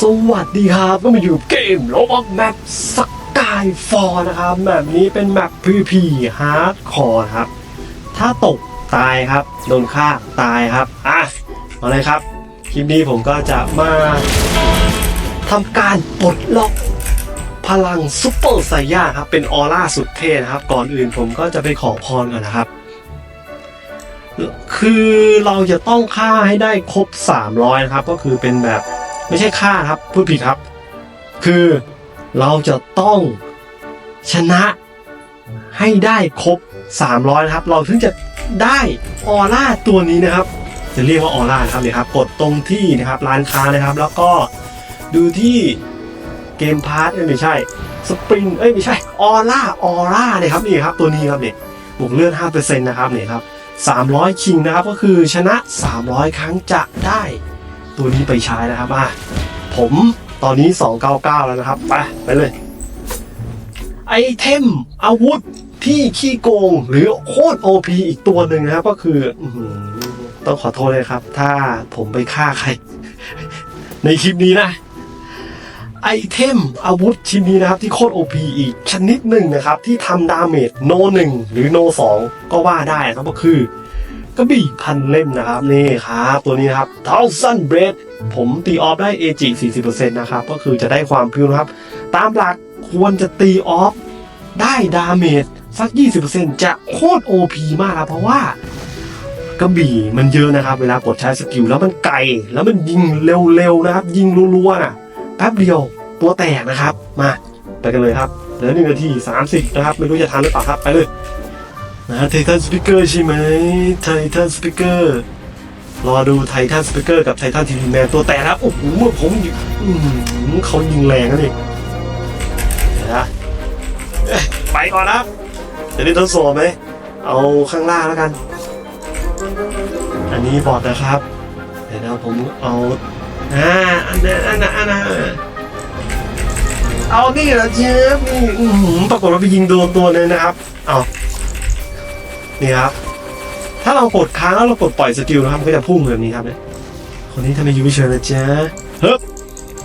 สวัสดีครับก็มาอยู่เกมโลบอกแมปสกายฟอร์นะครับแมปนี้เป็นแมป PVP ฮาร์ดคอร์ครับ ถ้าตกตายครับ โดนฆ่าตายครับ อะ มาเลยครับ คลิปนี้ผมก็จะมาทำการปลดล็อกพลังซุปเปอร์ไซย่าครับ เป็นออร่าสุดเท่นะครับ ก่อนอื่นผมก็จะไปขอพรก่อนนะครับ คือเราจะต้องฆ่าให้ได้ครบ 300 นะครับ ก็คือเป็นแบบ ไม่ใช่ฆ่าครับพูดผิดครับ คือเราจะต้องชนะให้ได้ครบ 300นะครับ เราถึงจะได้ออร่าตัวนี้นะครับ จะเรียกว่าออร่านะครับเนี่ยครับกดตรงที่นะครับร้านค้านะครับ แล้วก็ดูที่เกมพาร์ทไม่ใช่สปริงเอ้ยไม่ใช่ออร่าออร่าเนี่ยครับนี่ครับตัวนี้ครับเนี่ยบวกเลือด5%นะครับเนี่ยครับ300คิงนะครับก็คือชนะ 300 ครั้งจะได้ ตัวนี้ไปใช้นะครับอะผมตอนนี้ 299 แล้วนะครับไปไปเลย ไอเทมอาวุธที่ขี้โกงหรือโคตร OP อีกตัวหนึ่งนะครับก็คืออต้องขอโทษเลยครับ ถ้าผมไปฆ่าใคร ในคลิปนี้นะ ไอเทมอาวุธชิ้นนี้นะครับ ที่โคตร OP อีกชนิดหนึ่งนะครับ ที่ทำดาเมจโนหนึ่งหรือโนสองก็ว่าได้นะครับก็คือ กระบี่พันเล่มนะครับนี่ครับตัวนี้ครับ Thousand b r e a d ผมตีออฟได้ AG 40%นะครับก็คือจะได้ความพิวนะครับ ตามหลักควรจะตีออฟได้ดาเมจสัก 20%จะโคตร OP มากครับเพราะว่ากระบี่มันเยอะนะครับ เวลากดใช้สกิลแล้วมันไกลแล้วมันยิงเร็วๆนะครับ ยิงรัวๆนะแป๊บเดียวตัวแตกนะครับ มาไปกันเลยครับเหลือหนึ่งนาทีสามสิบนะครับ ไม่รู้จะทันหรือเปล่าครับ ไปเลย นะไททันสปิเกอร์ใช่ไหมไททันสปิเกอร์รอดูไททันสปิเกอร์กับไททันทีวีแมนตัวแตกครับโอ้โหผมยิงอื้อหือเขายิงแรงนะนี่เลยนะไปก่อนนะครับจะได้ทดสอบไหมเอาข้างล่างแล้วกัน อันนี้บอดนะครับเดี๋ยวนะผมเอาอ่าอันนั้นอันนั้นอันนั้นเอานี่เหรอเชฟนี่อื้อหือปรากฏว่าไปยิงโดนตัวเลยนะครับเอา นี่ครับ ถ้าเรากดค้างแล้วเรากดปล่อยสกิลนะครับมันก็จะพุ่งแบบนี้ครับเนี่ยคนนี้ทำไมยูไม่เชิญนะจ๊ะเฮ้บ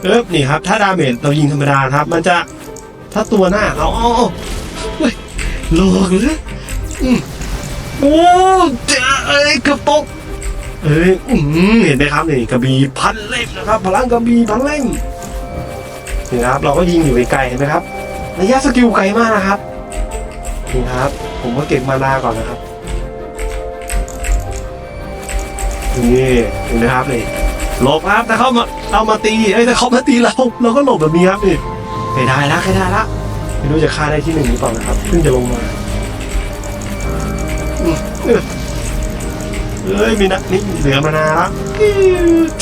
เฮ้บนี่ครับ ถ้าดาเมจเรายิงธรรมดาครับ มันจะถ้าตัวหน้าเอาเอาเฮ้ยหลอกเลยอืมโอ้เจ้าเอ้ยกระปกเอ้ยอื้อหือเห็นไหมครับนี่กระบี่พันเล่มนะครับ พลังกระบี่พันเล่มนี่ครับ เราก็ยิงอยู่ไกลๆเห็นไหมครับระยะสกิลไกลมากนะครับ นี่ครับ ผมก็เก็บมานาก่อนนะครับ นี่เห็นไหมครับนี่หลบครับถ้าเขามาเอามาตีเอ้ยถ้าเขามาตีเราเราก็หลบแบบนี้ครับนี่ได้ละใครได้ละไม่รู้จะฆ่าได้ที่หนึ่งหรือเปล่านะครับเพิ่งจะลงมาเอ้ยมีนะนี่เหลือมานาละ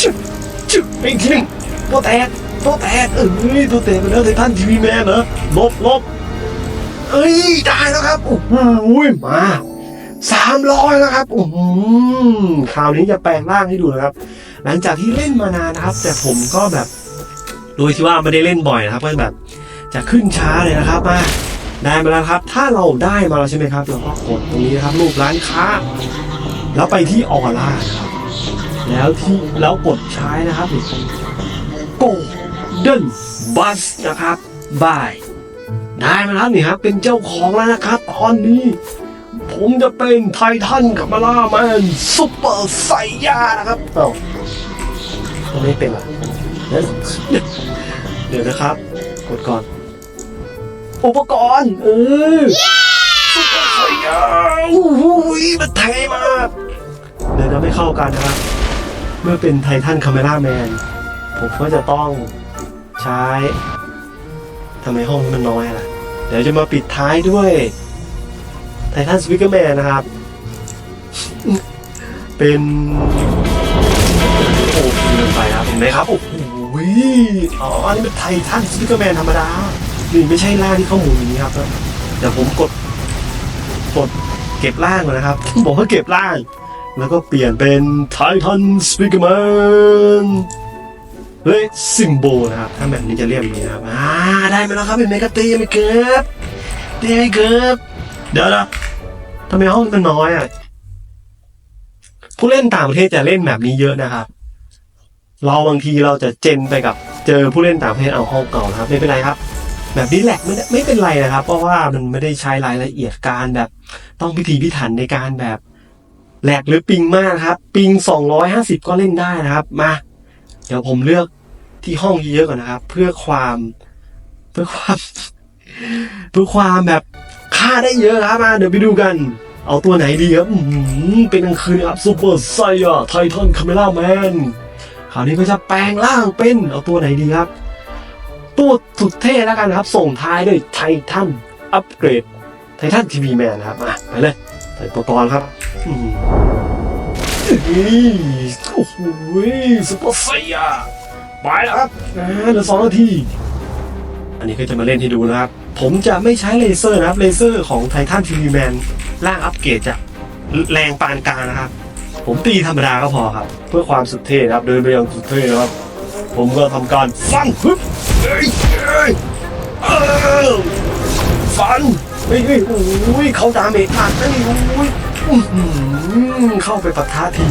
ชึบชึบอีกทีหนึงตัวแตกตัวแตกเอ้ยตัวแตกไปแล้วไททันทีวีแมนเหรอลบลบ เอ้ยได้แล้วครับโอ้โหมาสามร้อยแล้วครับโอ้โหคราวนี้จะแปลงร่างให้ดูนะครับ หลังจากที่เล่นมานานนะครับ แต่ผมก็แบบโดยที่ว่าไม่ได้เล่นบ่อยนะครับก็แบบ จะขึ้นช้าเลยนะครับมาได้มาแล้วครับ ถ้าเราได้มาแล้วใช่ไหมครับเราก็กดตรงนี้นะครับรูปร้านค้า แล้วไปที่ออร่าครับแล้วที่แล้วกดใช้นะครับโกลเด้นบัสนะครับบาย ได้มาแล้วนี่ครับเป็นเจ้าของแล้วนะครับ ตอนนี้ ผมจะเป็นไททันกับมาล่าแมนซุปเปอร์ไซยานะครับเอ้าทำไมเป็นล่ะเดี๋ยวเดี๋ยวนะครับ กดก่อน อุปกรณ์เออซุปเปอร์ไซยาโอ้โหมันเท่มากเดี๋ยวจะไม่เข้ากันนะครับ เมื่อเป็นไททันคาเมล่าแมนผมก็จะต้องใช้ทำไมห้องนี้มันน้อยล่ะ เดี๋ยวจะมาปิดท้ายด้วยไททันสวิกเกอร์แมนนะครับ เป็น โอ้โหเินไปครับ เห็นไหมครับ โอ้โหอ๋อ อันนี้เป็นไททันสวิกเกอร์แมนธรรมดา นี่ไม่ใช่ล่างที่เข้าหมุนอย่างนี้ครับเดี๋ยวผมกด กดเก็บล่างก่อนนะครับ บอกว่าเก็บล่าง แล้วก็เปลี่ยนเป็นไททันสปิกเกอร์แมน เฮ้ยซิมโบนะครับ ถ้าแบบนี้จะเรียกอย่างนี้นะครับอ่าได้มาแล้วครับเป็นเมกาตีไม่เกือบตีไม่เกือบเดี๋ยวนะทำไมห้องมันน้อยอะผู้เล่นต่างประเทศจะเล่นแบบนี้เยอะนะครับ เราบางทีเราจะเจนไปกับเจอผู้เล่นต่างประเทศเอาห้องเก่านะครับไม่เป็นไรครับ แบบนี้แหละไม่ไม่เป็นไรนะครับ เพราะว่ามันไม่ได้ใช้รายละเอียดการแบบ ต้องพิธีพิถันในการแบบแหลกหรือปิงมากครับ ปิง 250 ก็เล่นได้นะครับ มา ดี๋ยวผมเลือกที่ห้องเยอะๆก่อนนะครับ เพื่อความเพื่อความเพื่อความแบบค่าได้เยอะครับมาเดี๋ยวไปดูกัน เอาตัวไหนดีครับเป็นกลางคืนครับซูเปอร์ไซยาไททันคาเมล่าแมนคราวนี้ก็จะแปลงร่างเป็นเอาตัวไหนดีครับ ตัวสุดเท่แล้วกันครับ ส่งท้ายด้วยไททันอัปเกรดไททันทีวีแมนนะครับมาไปเลยใส่อุปกรณ์ครับอื นี่โอ้โหซูเปอร์ไซยาไปแล้วครับอ่าเหลือสองนาที อันนี้ก็จะมาเล่นให้ดูนะครับ ผมจะไม่ใช้เลเซอร์นะครับ เลเซอร์ของไททันทีวีแมนร่างอัปเกรดจะแรงปานกลางนะครับ ผมตีธรรมดาก็พอครับ เพื่อความสุดเท่นะครับเดินไปอย่างสุดเท่นะครับ ผมก็ทำการฟันฮึบเอ้ยเอ้ยเออฟันเฮ้ยเฮ้ยโอ้ยเขาดาเมจหนักนะนี่โอ้ย อื้อหือเข้าไปปะทะที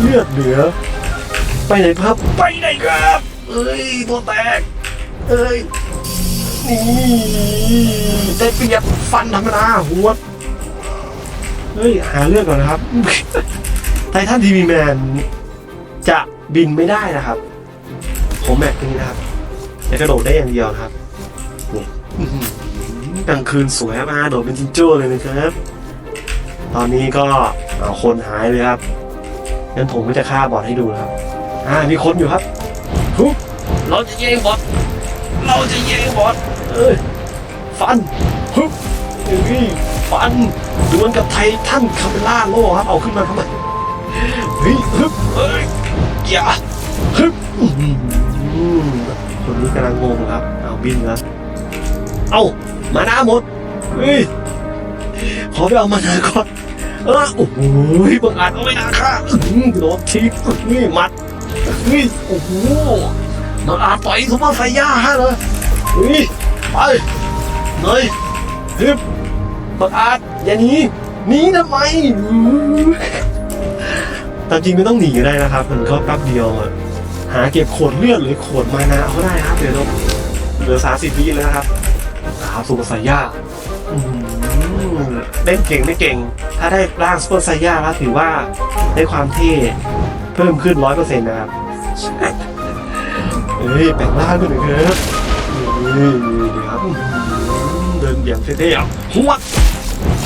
เลือดเหลือ ไปไหนครับ ไปไหนครับ เอ้ยตัวแตก เอ้ย นี่ได้เปรียบฟันธรรมดาหัว เฮ้ย หาเรื่องก่อนนะครับ ไททันทีวีแมนจะบินไม่ได้นะครับ ผมแม็กนี้นะครับจะกระโดดได้อย่างเดียวนะครับนี่อื้อหือกลางคืนสวยมากโดดเป็นจิงโจ้เลยนะครับ ตอนนี้ก็เอาคนหายเลยครับงั้นผมก็จะฆ่าบอทให้ดูนะครับ อ่า มีคนอยู่ครับทุบเราจะแย่งบอทเราจะแย่งบอทเอ้ย ฟันฮึบเอ้ยฟันดวลกับไททันคาเมล่าโล่ครับ เอาขึ้นมาทำไมเฮ้ยฮึบเอ้ย อย่าฮึบอื้อหือคนนี้กำลังงงครับ เอาบินครับ เอามานาหมด เฮ้ย ขอไปเอามานาก่อน เออโอ้โหบังอาจเอาไม่นาค่ะโดนทีนี่มัดเฮ้ยโอ้โหบังอาจต่อยซุปเปอร์ไซย่าฮะเลยเฮ้ยไปเลยฮึบบังอาจอย่าหนีหนีทำไมตามจริงไม่ต้องหนีก็ได้นะครับ มันก็แป๊บเดียวหาเก็บขวดเลือดหรือขวดมานาเอาก็ได้ครับเดี๋ยวเราเหลือสามสิบวิแล้วนะครับครับซุปเปอร์ไซย่าอืม เล่นเก่งไม่เก่ง ถ้าได้ร่างซูเปอร์ไซย่าแล้วถือว่าได้ความเท่เพิ่มขึ้นร้อยเปอร์เซ็นต์นะครับเฮ้ยแปลงร่างกันหนึ่งครับนี่ดีครับเดินอย่างเท่ๆอะหวด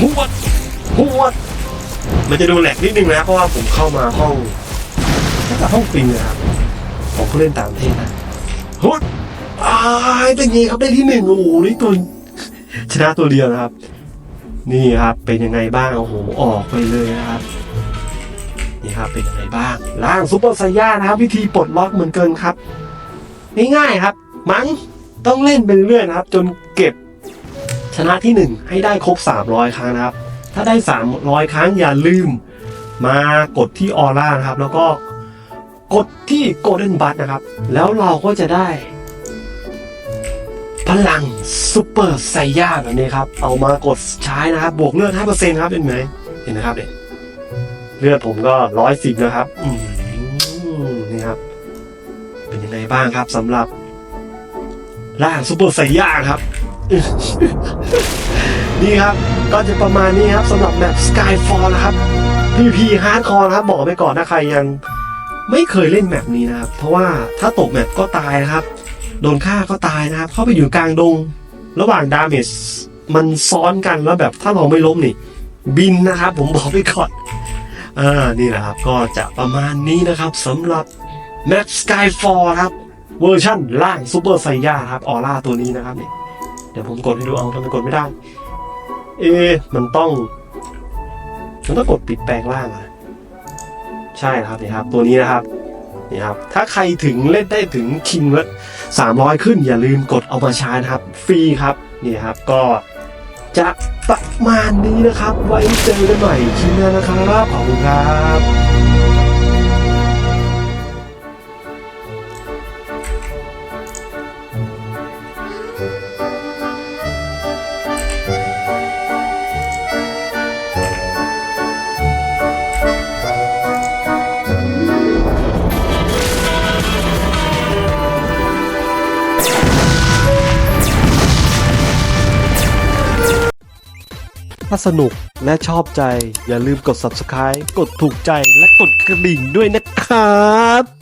หวดหวดมันจะดูแหลกนิดนึงนะเพราะว่าผมเข้ามาห้องน่าจะห้องปิงนะครับของผู้เล่นต่างประเทศนะฮุดอ้ายเป็นไงครับได้ที่หนึ่งโอ้โหนี่ตัวชนะตัวเดียวนะครับ นี่ครับเป็นยังไงบ้างโอ้โหออกไปเลยนะครับนี่ครับเป็นยังไงบ้างร่างซุปเปอร์ไซย่านะครับวิธีปลดล็อกเหมือนเกินครับง่ายๆครับ มั้งต้องเล่นไปเรื่อยนะครับ จนเก็บชนะที่หนึ่งให้ได้ครบ 300 ครั้งนะครับ ถ้าได้ 300 ครั้งอย่าลืม มากดที่ออร่านะครับ แล้วก็กดที่โกลเด้นบัตนะครับ แล้วเราก็จะได้ พลังซูเปอร์ไซย่าแบบนี้ครับ เอามากดใช้นะครับ บวกเลือด 5%ครับเห็นไหมเห็นนะครับเนี่ยเลือดผมก็ 110นะครับอืนี่ครับ เป็นยังไงบ้างครับสำหรับร่างซูเปอร์ไซย่าครับ นี่ครับก็จะประมาณนี้ครับสำหรับแมป Skyfall นะครับ PVP Hardcore นะครับ บอกไปก่อนถ้าใครยังไม่เคยเล่นแมปนี้นะครับ เพราะว่าถ้าตกแมปก็ตายนะครับ โดนฆ่าก็ตายนะครับเข้าไปอยู่กลางดง ระหว่างดาเมจมันซ้อนกันแล้วแบบถ้าเราไม่ล้มนี่ บินนะครับ ผมบอกไปก่อนอ่านี่แหละครับก็จะประมาณนี้นะครับสำหรับ Map Skyfall ครับเวอร์ชั่นล่างซูเปอร์ไซย่าครับออร่าตัวนี้นะครับนี่เดี๋ยวผมกดให้ดูเอาทำไมกดไม่ได้ เอมันต้องมันต้องกดปิดแปลงล่างอะใช่ครับนี่ครับ ตัวนี้นะครับ นี่ครับถ้าใครถึงเล่นได้ถึงคิงละสามร้อยขึ้นอย่าลืมกดเอามาใช้นะครับ ฟรีครับนี่ครับก็จะประมาณนี้นะครับ ไว้เจอกันใหม่คลิปหน้านะครับขอบคุณครับ ถ้าสนุกและชอบใจ อย่าลืมกด subscribe กดถูกใจและกดกระดิ่งด้วยนะครับ